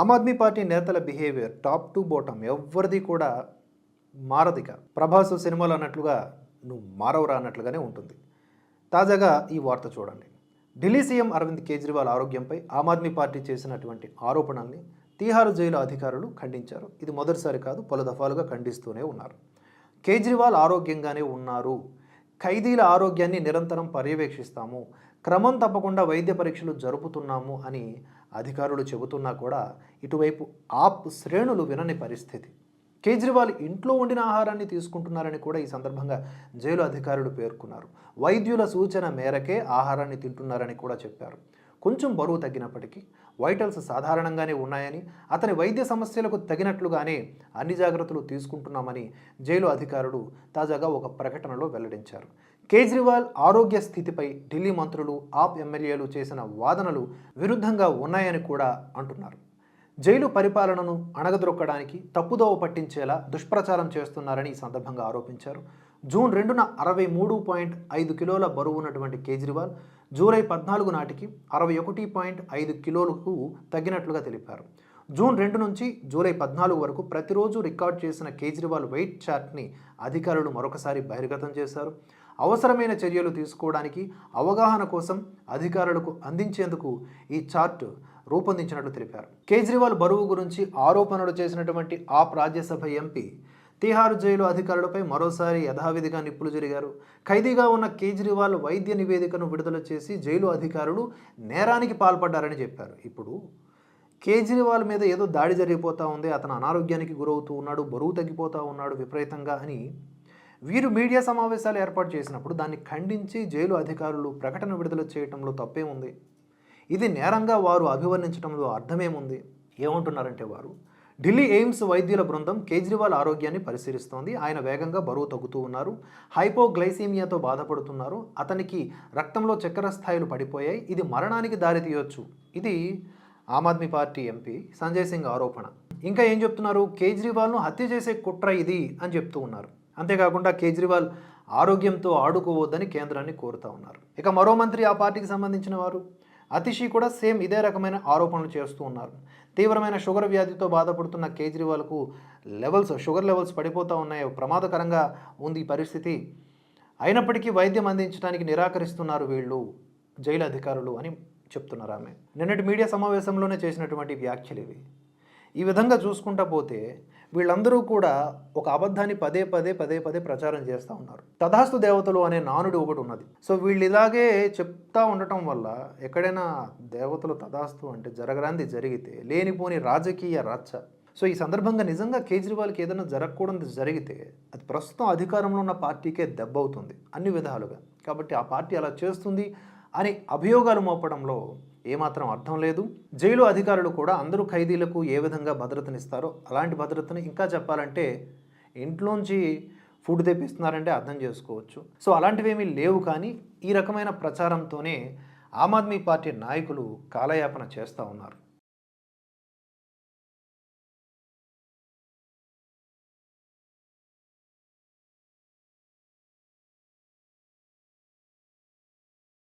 ఆమ్ Aadmi party నేతల behaviour top to bottom ఎవరిది కూడా మారదిక ప్రభాస్ సినిమాలో అన్నట్లుగా నువ్వు మారవరా అన్నట్లుగానే ఉంటుంది. తాజాగా ఈ వార్త చూడండి. ఢిల్లీ సీఎం అరవింద్ కేజ్రీవాల్ ఆరోగ్యంపై ఆమ్ ఆద్మీ పార్టీ చేసినటువంటి ఆరోపణల్ని తీహారు జైలు అధికారులు ఖండించారు. ఇది మొదటిసారి కాదు పలు దఫాలుగా ఖండిస్తూనే ఉన్నారు. కేజ్రీవాల్ ఆరోగ్యంగానే ఉన్నారు. ఖైదీల ఆరోగ్యాన్ని నిరంతరం పర్యవేక్షిస్తాము. క్రమం తప్పకుండా వైద్య పరీక్షలు జరుపుతున్నాము అని అధికారులు చెబుతున్నా కూడా ఇటువైపు ఆప్ శ్రేణులు వినని పరిస్థితి. కేజ్రీవాల్ ఇంట్లో వండిన ఆహారాన్ని తీసుకుంటున్నారని కూడా ఈ సందర్భంగా జైలు అధికారులు పేర్కొన్నారు. వైద్యుల సూచన మేరకే ఆహారాన్ని తింటున్నారని కూడా చెప్పారు. కొంచెం బరువు తగ్గినప్పటికీ వైటల్స్ సాధారణంగానే ఉన్నాయని అతని వైద్య సమస్యలకు తగినట్లుగానే అన్ని జాగ్రత్తలు తీసుకుంటున్నామని జైలు అధికారులు తాజాగా ఒక ప్రకటనలో వెల్లడించారు. కేజ్రీవాల్ ఆరోగ్య స్థితిపై ఢిల్లీ మంత్రులు ఆప్ ఎమ్మెల్యేలు చేసిన వాదనలు విరుద్ధంగా ఉన్నాయని కూడా అంటున్నారు. జైలు పరిపాలనను అణగదొక్కడానికి తప్పుదోవ పట్టించేలా దుష్ప్రచారం చేస్తున్నారని ఈ సందర్భంగా ఆరోపించారు. జూన్ రెండున అరవై మూడు పాయింట్ ఐదు కిలోల బరువు ఉన్నటువంటి కేజ్రీవాల్ జూలై పద్నాలుగు నాటికి అరవై ఒకటి పాయింట్ ఐదు కిలోలకు తగ్గినట్లుగా తెలిపారు. జూన్ రెండు నుంచి జూలై పద్నాలుగు వరకు ప్రతిరోజు రికార్డ్ చేసిన కేజ్రీవాల్ వెయిట్ చార్ట్ని అధికారులు మరొకసారి బహిర్గతం చేశారు. అవసరమైన చర్యలు తీసుకోవడానికి అవగాహన కోసం అధికారులకు అందించేందుకు ఈ చార్ట్ రూపొందించినట్లు తెలిపారు. కేజ్రీవాల్ బరువు గురించి ఆరోపణలు చేసినటువంటి ఆప్ రాజ్యసభ ఎంపీ తీహారు జైలు అధికారులపై మరోసారి యథావిధిగా నిప్పులు జరిగారు. ఖైదీగా ఉన్న కేజ్రీవాల్ వైద్య నివేదికను విడుదల చేసి జైలు అధికారులు నేరానికి పాల్పడ్డారని చెప్పారు. ఇప్పుడు కేజ్రీవాల్ మీద ఏదో దాడి జరిగిపోతూ ఉంది. అతను అనారోగ్యానికి గురవుతూ ఉన్నాడు బరువు తగ్గిపోతూ ఉన్నాడు విపరీతంగా అని వీరు మీడియా సమావేశాలు ఏర్పాటు చేసినప్పుడు దాన్ని ఖండించి జైలు అధికారులు ప్రకటన విడుదల చేయటంలో తప్పేముంది? ఇది నేరంగా వారు అభివర్ణించడంలో అర్థమేముంది? ఏమంటున్నారంటే వారు ఢిల్లీ ఎయిమ్స్ వైద్యుల బృందం కేజ్రీవాల్ ఆరోగ్యాన్ని పరిశీలిస్తోంది. ఆయన వేగంగా బరువు తగ్గుతూ ఉన్నారు. హైపోగ్లైసీమియాతో బాధపడుతున్నారు. అతనికి రక్తంలో చక్కెర స్థాయిలు పడిపోయాయి. ఇది మరణానికి దారితీయొచ్చు ఇది ఆమ్ ఆద్మీ పార్టీ ఎంపీ సంజయ్ సింగ్ ఆరోపణ. ఇంకా ఏం చెప్తున్నారు? కేజ్రీవాల్ను హత్య చేసే కుట్ర ఇది అని చెప్తూ ఉన్నారు. అంతేకాకుండా కేజ్రీవాల్ ఆరోగ్యంతో ఆడుకోవద్దని కేంద్రాన్ని కోరుతా ఉన్నారు. ఇక మరో మంత్రి ఆ పార్టీకి సంబంధించిన వారు? అతిషి కూడా సేమ్ ఇదే రకమైన ఆరోపణలు చేస్తూ ఉన్నారు. తీవ్రమైన షుగర్ వ్యాధితో బాధపడుతున్న కేజ్రీవాల్కు లెవెల్స్ షుగర్ లెవెల్స్ పడిపోతూ ఉన్నాయి ప్రమాదకరంగా ఉంది ఈ పరిస్థితి. అయినప్పటికీ వైద్యం అందించడానికి నిరాకరిస్తున్నారు వీళ్ళు జైలు అధికారులు అని చెప్తున్నారు ఆమె. నిన్నటి మీడియా సమావేశంలోనే చేసినటువంటి వ్యాఖ్యలు ఇవి. ఈ విధంగా చూసుకుంటా పోతే వీళ్ళందరూ కూడా ఒక అబద్ధాన్ని పదే పదే పదే పదే ప్రచారం చేస్తూ ఉన్నారు. తథాస్తు దేవతలు అనే నానుడి ఒకటి ఉన్నది. సో వీళ్ళు ఇలాగే చెప్తా ఉండటం వల్ల ఎక్కడైనా దేవతలు తథాస్తు అంటే జరగరాంది జరిగితే లేనిపోని రాజకీయ రచ్చ. సో ఈ సందర్భంగా నిజంగా కేజ్రీవాల్కి ఏదైనా జరగకూడదు జరిగితే అది ప్రస్తుతం అధికారంలో ఉన్న పార్టీకే దెబ్బ అవుతుంది అన్ని విధాలుగా. కాబట్టి ఆ పార్టీ అలా చేస్తుంది అని అభియోగాలు మోపడంలో ఏమాత్రం అర్థం లేదు. జైలు అధికారులు కూడా అందరూ ఖైదీలకు ఏ విధంగా భద్రతనిస్తారో అలాంటి భద్రతను ఇంకా చెప్పాలంటే ఇంట్లోంచి ఫుడ్ తెప్పిస్తున్నారంటే అర్థం చేసుకోవచ్చు. సో అలాంటివేమీ లేవు కానీ ఈ రకమైన ప్రచారంతోనే ఆమ్ ఆద్మీ పార్టీ నాయకులు కాలయాపన చేస్తూ ఉన్నారు.